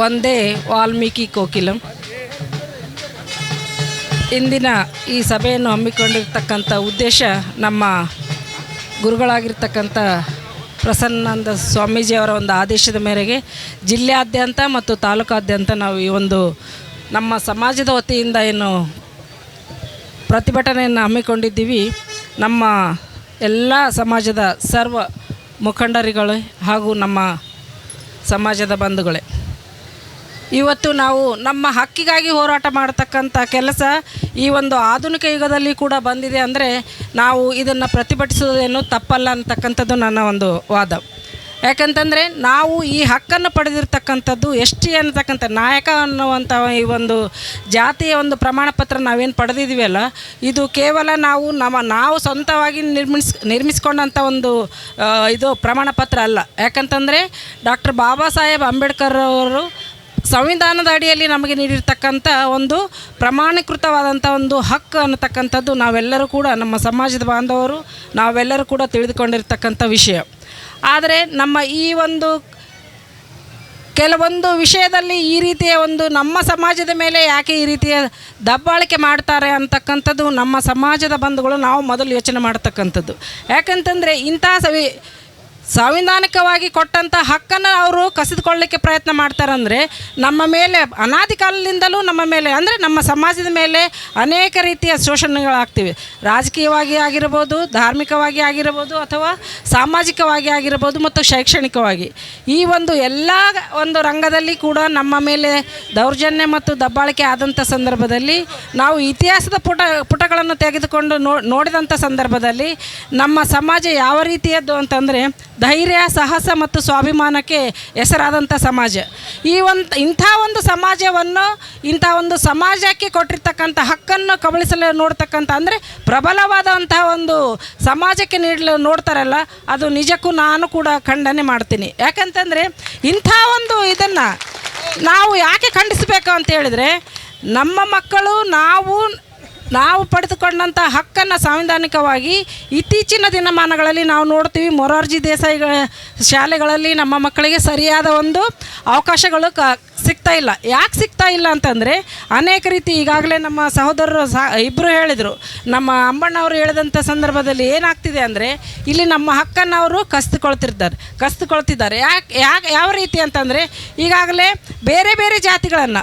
ಒಂದೇ ವಾಲ್ಮೀಕಿ ಕೋಕಿಲಂ ಇಂದಿನ ಈ ಸಭೆಯನ್ನು ಹಮ್ಮಿಕೊಂಡಿರ್ತಕ್ಕಂಥ ಉದ್ದೇಶ ನಮ್ಮ ಗುರುಗಳಾಗಿರ್ತಕ್ಕಂಥ ಪ್ರಸನ್ನಾನಂದ ಸ್ವಾಮೀಜಿಯವರ ಒಂದು ಆದೇಶದ ಮೇರೆಗೆ ಜಿಲ್ಲೆಯಾದ್ಯಂತ ಮತ್ತು ತಾಲೂಕಾದ್ಯಂತ ನಾವು ಈ ಒಂದು ನಮ್ಮ ಸಮಾಜದ ವತಿಯಿಂದ ಏನು ಪ್ರತಿಭಟನೆಯನ್ನು ಹಮ್ಮಿಕೊಂಡಿದ್ದೀವಿ. ನಮ್ಮ ಎಲ್ಲ ಸಮಾಜದ ಸರ್ವ ಮುಖಂಡರುಗಳು ಹಾಗೂ ನಮ್ಮ ಸಮಾಜದ ಬಂಧುಗಳೇ. ಇವತ್ತು ನಾವು ನಮ್ಮ ಹಕ್ಕಿಗಾಗಿ ಹೋರಾಟ ಮಾಡತಕ್ಕಂಥ ಕೆಲಸ ಈ ಒಂದು ಆಧುನಿಕ ಯುಗದಲ್ಲಿ ಕೂಡ ಬಂದಿದೆ ಅಂದರೆ ನಾವು ಇದನ್ನು ಪ್ರತಿಭಟಿಸೋದೇನು ತಪ್ಪಲ್ಲ ಅಂತಕ್ಕಂಥದ್ದು ನನ್ನ ಒಂದು ವಾದ. ಯಾಕಂತಂದರೆ ನಾವು ಈ ಹಕ್ಕನ್ನು ಪಡೆದಿರ್ತಕ್ಕಂಥದ್ದು ಎಸ್ ಟಿ ಅನ್ನತಕ್ಕಂಥ ನಾಯಕ ಅನ್ನುವಂಥ ಈ ಒಂದು ಜಾತಿಯ ಒಂದು ಪ್ರಮಾಣ ಪತ್ರ ನಾವೇನು ಪಡೆದಿದ್ದೀವಲ್ಲ ಇದು ಕೇವಲ ನಾವು ನಮ್ಮ ನಾವು ಸ್ವಂತವಾಗಿ ನಿರ್ಮಿಸ್ ನಿರ್ಮಿಸ್ಕೊಂಡಂಥ ಒಂದು ಇದು ಪ್ರಮಾಣ ಪತ್ರ ಅಲ್ಲ. ಯಾಕಂತಂದರೆ ಡಾಕ್ಟರ್ ಬಾಬಾ ಸಾಹೇಬ್ ಅಂಬೇಡ್ಕರ್ ಅವರು ಸಂವಿಧಾನದ ಅಡಿಯಲ್ಲಿ ನಮಗೆ ನೀಡಿರ್ತಕ್ಕಂಥ ಒಂದು ಪ್ರಮಾಣೀಕೃತವಾದಂಥ ಒಂದು ಹಕ್ಕು ಅನ್ನತಕ್ಕಂಥದ್ದು ನಾವೆಲ್ಲರೂ ಕೂಡ ನಮ್ಮ ಸಮಾಜದ ಬಾಂಧವರು, ನಾವೆಲ್ಲರೂ ಕೂಡ ತಿಳಿದುಕೊಂಡಿರ್ತಕ್ಕಂಥ ವಿಷಯ. ಆದರೆ ನಮ್ಮ ಈ ಒಂದು ಕೆಲವೊಂದು ವಿಷಯದಲ್ಲಿ ಈ ರೀತಿಯ ಒಂದು ನಮ್ಮ ಸಮಾಜದ ಮೇಲೆ ಯಾಕೆ ಈ ರೀತಿಯ ದಬ್ಬಾಳಿಕೆ ಮಾಡ್ತಾರೆ ಅಂತಕ್ಕಂಥದ್ದು ನಮ್ಮ ಸಮಾಜದ ಬಂಧುಗಳು ನಾವು ಮೊದಲು ಯೋಚನೆ ಮಾಡ್ತಕ್ಕಂಥದ್ದು. ಯಾಕಂತಂದರೆ ಇಂಥ ಸವಿ ಸಂವಿಧಾನಿಕವಾಗಿ ಕೊಟ್ಟಂಥ ಹಕ್ಕನ್ನು ಅವರು ಕಸಿದುಕೊಳ್ಳಲಿಕ್ಕೆ ಪ್ರಯತ್ನ ಮಾಡ್ತಾರಂದರೆ ನಮ್ಮ ಮೇಲೆ, ಅನಾದಿ ಕಾಲದಿಂದಲೂ ನಮ್ಮ ಮೇಲೆ, ಅಂದರೆ ನಮ್ಮ ಸಮಾಜದ ಮೇಲೆ ಅನೇಕ ರೀತಿಯ ಶೋಷಣೆಗಳಾಗ್ತಿವೆ ರಾಜಕೀಯವಾಗಿ ಆಗಿರ್ಬೋದು, ಧಾರ್ಮಿಕವಾಗಿ ಆಗಿರ್ಬೋದು, ಅಥವಾ ಸಾಮಾಜಿಕವಾಗಿ ಆಗಿರ್ಬೋದು ಮತ್ತು ಶೈಕ್ಷಣಿಕವಾಗಿ. ಈ ಒಂದು ಎಲ್ಲ ಒಂದು ರಂಗದಲ್ಲಿ ಕೂಡ ನಮ್ಮ ಮೇಲೆ ದೌರ್ಜನ್ಯ ಮತ್ತು ದಬ್ಬಾಳಿಕೆ ಆದಂಥ ಸಂದರ್ಭದಲ್ಲಿ ನಾವು ಇತಿಹಾಸದ ಪುಟ, ಪುಟಗಳನ್ನು ತೆಗೆದುಕೊಂಡು ನೋ ನೋಡಿದಂಥ ಸಂದರ್ಭದಲ್ಲಿ ನಮ್ಮ ಸಮಾಜ ಯಾವ ರೀತಿಯದ್ದು ಅಂತಂದರೆ ಧೈರ್ಯ, ಸಾಹಸ ಮತ್ತು ಸ್ವಾಭಿಮಾನಕ್ಕೆ ಹೆಸರಾದಂಥ ಸಮಾಜ. ಈ ಒಂದು, ಇಂಥ ಒಂದು ಸಮಾಜವನ್ನು, ಇಂಥ ಒಂದು ಸಮಾಜಕ್ಕೆ ಕೊಟ್ಟಿರ್ತಕ್ಕಂಥ ಹಕ್ಕನ್ನು ಕಬಳಿಸಲು ನೋಡ್ತಕ್ಕಂಥ ಅಂದರೆ ಪ್ರಬಲವಾದಂತಹ ಒಂದು ಸಮಾಜಕ್ಕೆ ನೀಡಲು ನೋಡ್ತಾರಲ್ಲ, ಅದು ನಿಜಕ್ಕೂ ನಾನು ಕೂಡ ಖಂಡನೆ ಮಾಡ್ತೀನಿ. ಯಾಕಂತಂದರೆ ಇಂಥ ಒಂದು ಇದನ್ನು ನಾವು ಯಾಕೆ ಖಂಡಿಸಬೇಕು ಅಂತ ಹೇಳಿದರೆ, ನಮ್ಮ ಮಕ್ಕಳು ನಾವು ನಾವು ಪಡೆದುಕೊಂಡಂಥ ಹಕ್ಕನ್ನು ಸಾಂವಿಧಾನಿಕವಾಗಿ ಇತ್ತೀಚಿನ ದಿನಮಾನಗಳಲ್ಲಿ ನಾವು ನೋಡ್ತೀವಿ ಮೊರಾರ್ಜಿ ದೇಸಾಯಿಗಳ ಶಾಲೆಗಳಲ್ಲಿ ನಮ್ಮ ಮಕ್ಕಳಿಗೆ ಸರಿಯಾದ ಒಂದು ಅವಕಾಶಗಳು ಕ ಸಿಗ್ತಾ ಇಲ್ಲ. ಯಾಕೆ ಸಿಗ್ತಾ ಇಲ್ಲ ಅಂತಂದರೆ ಅನೇಕ ರೀತಿ ಈಗಾಗಲೇ ನಮ್ಮ ಸಹೋದರರು ಸಹ ಇಬ್ಬರು ಹೇಳಿದರು. ನಮ್ಮ ಅಂಬಣ್ಣವರು ಹೇಳಿದಂಥ ಸಂದರ್ಭದಲ್ಲಿ ಏನಾಗ್ತಿದೆ ಅಂದರೆ ಇಲ್ಲಿ ನಮ್ಮ ಹಕ್ಕನ್ನು ಅವರು ಕಸ್ತುಕೊಳ್ತಿರ್ತಾರೆ, ಕಸ್ತುಕೊಳ್ತಿದ್ದಾರೆ. ಯಾಕೆ ಯಾಕೆ, ಯಾವ ರೀತಿ ಅಂತಂದರೆ ಈಗಾಗಲೇ ಬೇರೆ ಬೇರೆ ಜಾತಿಗಳನ್ನು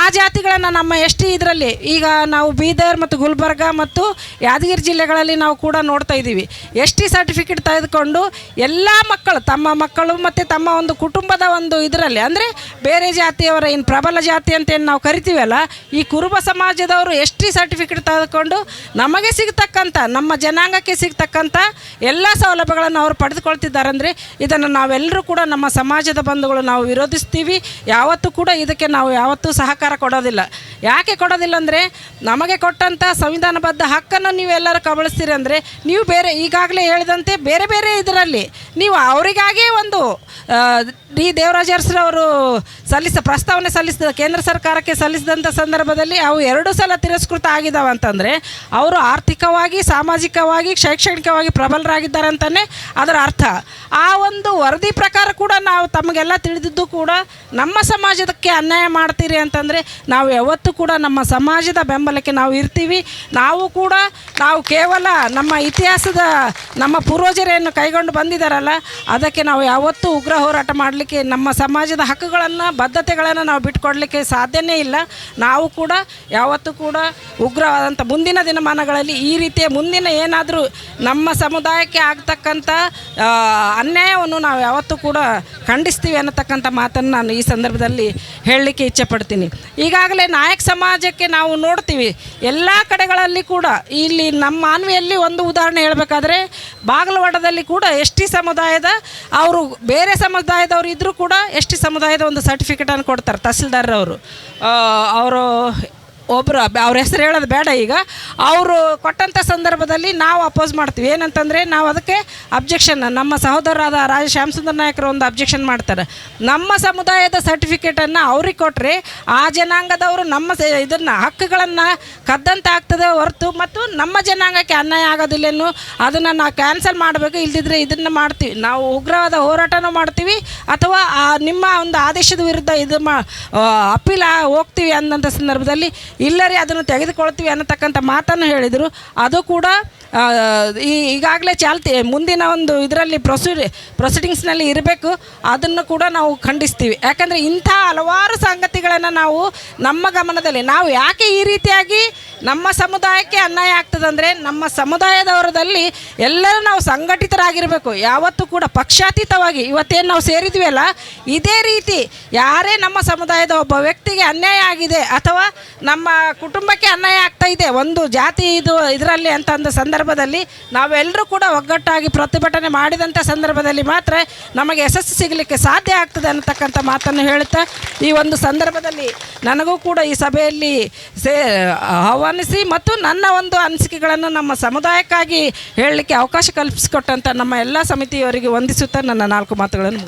ಆ ಜಾತಿಗಳನ್ನು ನಮ್ಮ ಎಸ್ ಟಿ ಇದರಲ್ಲಿ? ಈಗ ನಾವು ಬೀದರ್ ಮತ್ತು ಗುಲ್ಬರ್ಗ ಮತ್ತು ಯಾದಗಿರಿ ಜಿಲ್ಲೆಗಳಲ್ಲಿ ನಾವು ಕೂಡ ನೋಡ್ತಾ ಇದ್ದೀವಿ. ಎಸ್ ಟಿ ಸರ್ಟಿಫಿಕೇಟ್ ತೆಗೆದುಕೊಂಡು ಎಲ್ಲ ಮಕ್ಕಳು, ತಮ್ಮ ಮಕ್ಕಳು ಮತ್ತು ತಮ್ಮ ಒಂದು ಕುಟುಂಬದ ಒಂದು ಇದರಲ್ಲಿ, ಅಂದರೆ ಬೇರೆ ಜಾತಿಯವರ ಏನು ಪ್ರಬಲ ಜಾತಿ ಅಂತ ಏನು ನಾವು ಕರಿತೀವಲ್ಲ, ಈ ಕುರುಬ ಸಮಾಜದವರು ಎಸ್ ಟಿ ಸರ್ಟಿಫಿಕೇಟ್ ತೆಗೆದುಕೊಂಡು ನಮಗೆ ಸಿಗ್ತಕ್ಕಂಥ, ನಮ್ಮ ಜನಾಂಗಕ್ಕೆ ಸಿಗ್ತಕ್ಕಂಥ ಎಲ್ಲ ಸೌಲಭ್ಯಗಳನ್ನು ಅವರು ಪಡೆದುಕೊಳ್ತಿದ್ದಾರೆ ಅಂದರೆ ಇದನ್ನು ನಾವೆಲ್ಲರೂ ಕೂಡ ನಮ್ಮ ಸಮಾಜದ ಬಂಧುಗಳು ನಾವು ವಿರೋಧಿಸ್ತೀವಿ. ಯಾವತ್ತೂ ಕೂಡ ಇದಕ್ಕೆ ನಾವು ಯಾವತ್ತೂ ಸಹಕಾರ ಕೊಡೋದಿಲ್ಲ. ಯಾಕೆ ಕೊಡೋದಿಲ್ಲ ಅಂದರೆ ನಮಗೆ ಕೊಟ್ಟಂಥ ಸಂವಿಧಾನಬದ್ಧ ಹಕ್ಕನ್ನು ನೀವೆಲ್ಲರೂ ಕಬಳಿಸ್ತೀರಿ ಅಂದರೆ ನೀವು ಬೇರೆ ಈಗಾಗಲೇ ಹೇಳಿದಂತೆ ಬೇರೆ ಬೇರೆ ಇದರಲ್ಲಿ ನೀವು ಅವರಿಗಾಗೇ ಒಂದು ಡಿ ದೇವರಾಜ ಅರಸರವರು ಸಲ್ಲಿಸ ಪ್ರಸ್ತಾವನೆ ಸಲ್ಲಿಸಿದ, ಕೇಂದ್ರ ಸರ್ಕಾರಕ್ಕೆ ಸಲ್ಲಿಸಿದಂಥ ಸಂದರ್ಭದಲ್ಲಿ ಅವು ಎರಡು ಸಲ ತಿರಸ್ಕೃತ ಆಗಿದ್ದಾವೆ ಅಂತಂದರೆ ಅವರು ಆರ್ಥಿಕವಾಗಿ, ಸಾಮಾಜಿಕವಾಗಿ, ಶೈಕ್ಷಣಿಕವಾಗಿ ಪ್ರಬಲರಾಗಿದ್ದಾರೆ ಅಂತಲೇ ಅದರ ಅರ್ಥ. ಆ ಒಂದು ವರದಿ ಪ್ರಕಾರ ಕೂಡ ನಾವು ತಮಗೆಲ್ಲ ತಿಳಿದಿದ್ದು ಕೂಡ ನಮ್ಮ ಸಮಾಜಕ್ಕೆ ಅನ್ಯಾಯ ಮಾಡ್ತೀರಿ ಅಂತಂದರೆ ನಾವು ಯಾವತ್ತೂ ಕೂಡ ನಮ್ಮ ಸಮಾಜದ ಬೆಂಬಲಕ್ಕೆ ನಾವು ಇರ್ತೀವಿ. ನಾವು ಕೂಡ ನಾವು ಕೇವಲ ನಮ್ಮ ಇತಿಹಾಸದ ನಮ್ಮ ಪೂರ್ವಜರೆಯನ್ನು ಕೈಗೊಂಡು ಬಂದಿದ್ದಾರಲ್ಲ ಅದಕ್ಕೆ ನಾವು ಯಾವತ್ತೂ ಉಗ್ರ ಹೋರಾಟ ಮಾಡಲಿಕ್ಕೆ, ನಮ್ಮ ಸಮಾಜದ ಹಕ್ಕುಗಳನ್ನು, ಬದ್ಧತೆಗಳನ್ನು ನಾವು ಬಿಟ್ಕೊಡ್ಲಿಕ್ಕೆ ಸಾಧ್ಯನೇ ಇಲ್ಲ. ನಾವು ಕೂಡ ಯಾವತ್ತೂ ಕೂಡ ಉಗ್ರವಾದಂಥ ಮುಂದಿನ ದಿನಮಾನಗಳಲ್ಲಿ ಈ ರೀತಿಯ ಮುಂದಿನ ಏನಾದರೂ ನಮ್ಮ ಸಮುದಾಯಕ್ಕೆ ಆಗ್ತಕ್ಕಂಥ ಅನ್ಯಾಯವನ್ನು ನಾವು ಯಾವತ್ತೂ ಕೂಡ ಖಂಡಿಸ್ತೀವಿ ಅನ್ನತಕ್ಕಂಥ ಮಾತನ್ನು ನಾನು ಈ ಸಂದರ್ಭದಲ್ಲಿ ಹೇಳಲಿಕ್ಕೆ ಇಚ್ಛೆಪಡ್ತೀನಿ. ಈಗಾಗಲೇ ನಾಯಕ ಸಮಾಜಕ್ಕೆ ನಾವು ನೋಡ್ತೀವಿ ಎಲ್ಲ ಕಡೆಗಳಲ್ಲಿ ಕೂಡ ಇಲ್ಲಿ ನಮ್ಮ ಮಾನ್ವಿಯಲ್ಲಿ ಒಂದು ಉದಾಹರಣೆ ಹೇಳಬೇಕಾದ್ರೆ ಬಾಗಲವಾಡದಲ್ಲಿ ಕೂಡ ಎಸ್ ಟಿ ಸಮುದಾಯದ ಅವರು ಬೇರೆ ಸಮುದಾಯದವರು ಇದ್ದರೂ ಕೂಡ ಎಸ್ ಟಿ ಸಮುದಾಯದ ಒಂದು ಸರ್ಟಿಫಿಕೇಟನ್ನು ಕೊಡ್ತಾರೆ ತಹಸೀಲ್ದಾರ್ರವರು. ಅವರು ಒಬ್ಬರು ಅವ್ರ ಹೆಸರು ಹೇಳೋದು ಬೇಡ ಈಗ. ಅವರು ಕೊಟ್ಟಂಥ ಸಂದರ್ಭದಲ್ಲಿ ನಾವು ಅಪೋಸ್ ಮಾಡ್ತೀವಿ. ಏನಂತಂದರೆ ನಾವು ಅದಕ್ಕೆ ಅಬ್ಜೆಕ್ಷನ್ ನಮ್ಮ ಸಹೋದರರಾದ ರಾಜ ಶ್ಯಾಮಸುಂದರ ನಾಯಕರು ಒಂದು ಅಬ್ಜೆಕ್ಷನ್ ಮಾಡ್ತಾರೆ. ನಮ್ಮ ಸಮುದಾಯದ ಸರ್ಟಿಫಿಕೇಟನ್ನು ಅವ್ರಿಗೆ ಕೊಟ್ಟರೆ ಆ ಜನಾಂಗದವರು ನಮ್ಮ ಇದನ್ನು, ಹಕ್ಕುಗಳನ್ನು ಕದ್ದಂತ ಆಗ್ತದೆ ಹೊರತು ಮತ್ತು ನಮ್ಮ ಜನಾಂಗಕ್ಕೆ ಅನ್ಯಾಯ ಆಗೋದಿಲ್ಲೇನು ಅದನ್ನು ನಾವು ಕ್ಯಾನ್ಸಲ್ ಮಾಡಬೇಕು. ಇಲ್ದಿದ್ರೆ ಇದನ್ನು ಮಾಡ್ತೀವಿ. ನಾವು ಉಗ್ರವಾದ ಹೋರಾಟನೂ ಮಾಡ್ತೀವಿ. ಅಥವಾ ನಿಮ್ಮ ಒಂದು ಆದೇಶದ ವಿರುದ್ಧ ಇದು ಮಾ ಅಪೀಲ್ ಹೋಗ್ತೀವಿ ಅಂದಂಥ ಸಂದರ್ಭದಲ್ಲಿ ಇಲ್ಲ ರೀ, ಅದನ್ನು ತೆಗೆದುಕೊಳ್ತೀವಿ ಅನ್ನತಕ್ಕಂಥ ಮಾತನ್ನು ಹೇಳಿದರು. ಅದು ಕೂಡ ಈ, ಈಗಾಗಲೇ ಚಾಲ್ತಿ, ಮುಂದಿನ ಒಂದು ಇದರಲ್ಲಿ ಪ್ರೊಸೀಡ್ ಪ್ರೊಸೀಡಿಂಗ್ಸ್ನಲ್ಲಿ ಇರಬೇಕು. ಅದನ್ನು ಕೂಡ ನಾವು ಖಂಡಿಸ್ತೀವಿ. ಯಾಕಂದರೆ ಇಂಥ ಹಲವಾರು ಸಂಗತಿಗಳನ್ನು ನಾವು ನಮ್ಮ ಗಮನದಲ್ಲಿ, ನಾವು ಯಾಕೆ ಈ ರೀತಿಯಾಗಿ ನಮ್ಮ ಸಮುದಾಯಕ್ಕೆ ಅನ್ಯಾಯ ಆಗ್ತದಂದರೆ, ನಮ್ಮ ಸಮುದಾಯದವರದಲ್ಲಿ ಎಲ್ಲರೂ ನಾವು ಸಂಘಟಿತರಾಗಿರಬೇಕು. ಯಾವತ್ತೂ ಕೂಡ ಪಕ್ಷಾತೀತವಾಗಿ, ಇವತ್ತೇನು ನಾವು ಸೇರಿದ್ವಿ ಇದೇ ರೀತಿ ಯಾರೇ ನಮ್ಮ ಸಮುದಾಯದ ಒಬ್ಬ ವ್ಯಕ್ತಿಗೆ ಅನ್ಯಾಯ ಆಗಿದೆ ಅಥವಾ ನಮ್ಮ ಕುಟುಂಬಕ್ಕೆ ಅನ್ಯಾಯ ಆಗ್ತಾ ಇದೆ. ಒಂದು ಜಾತಿ ಇದು ಇದರಲ್ಲಿ ಅಂತ ಒಂದು ಸಂದರ್ಭದಲ್ಲಿ ನಾವೆಲ್ಲರೂ ಕೂಡ ಒಗ್ಗಟ್ಟಾಗಿ ಪ್ರತಿಭಟನೆ ಮಾಡಿದಂಥ ಸಂದರ್ಭದಲ್ಲಿ ಮಾತ್ರ ನಮಗೆ ಯಶಸ್ಸು ಸಿಗಲಿಕ್ಕೆ ಸಾಧ್ಯ ಆಗ್ತದೆ ಅನ್ನತಕ್ಕಂಥ ಮಾತನ್ನು ಹೇಳುತ್ತಾ, ಈ ಒಂದು ಸಂದರ್ಭದಲ್ಲಿ ನನಗೂ ಕೂಡ ಈ ಸಭೆಯಲ್ಲಿ ಸೇ, ಆಹ್ವಾನಿಸಿ ಮತ್ತು ನನ್ನ ಒಂದು ಅನಿಸಿಕೆಗಳನ್ನು ನಮ್ಮ ಸಮುದಾಯಕ್ಕಾಗಿ ಹೇಳಲಿಕ್ಕೆ ಅವಕಾಶ ಕಲ್ಪಿಸಿಕೊಟ್ಟಂಥ ನಮ್ಮ ಎಲ್ಲ ಸಮಿತಿಯವರಿಗೆ ವಂದಿಸುತ್ತಾ ನನ್ನ ನಾಲ್ಕು ಮಾತುಗಳನ್ನು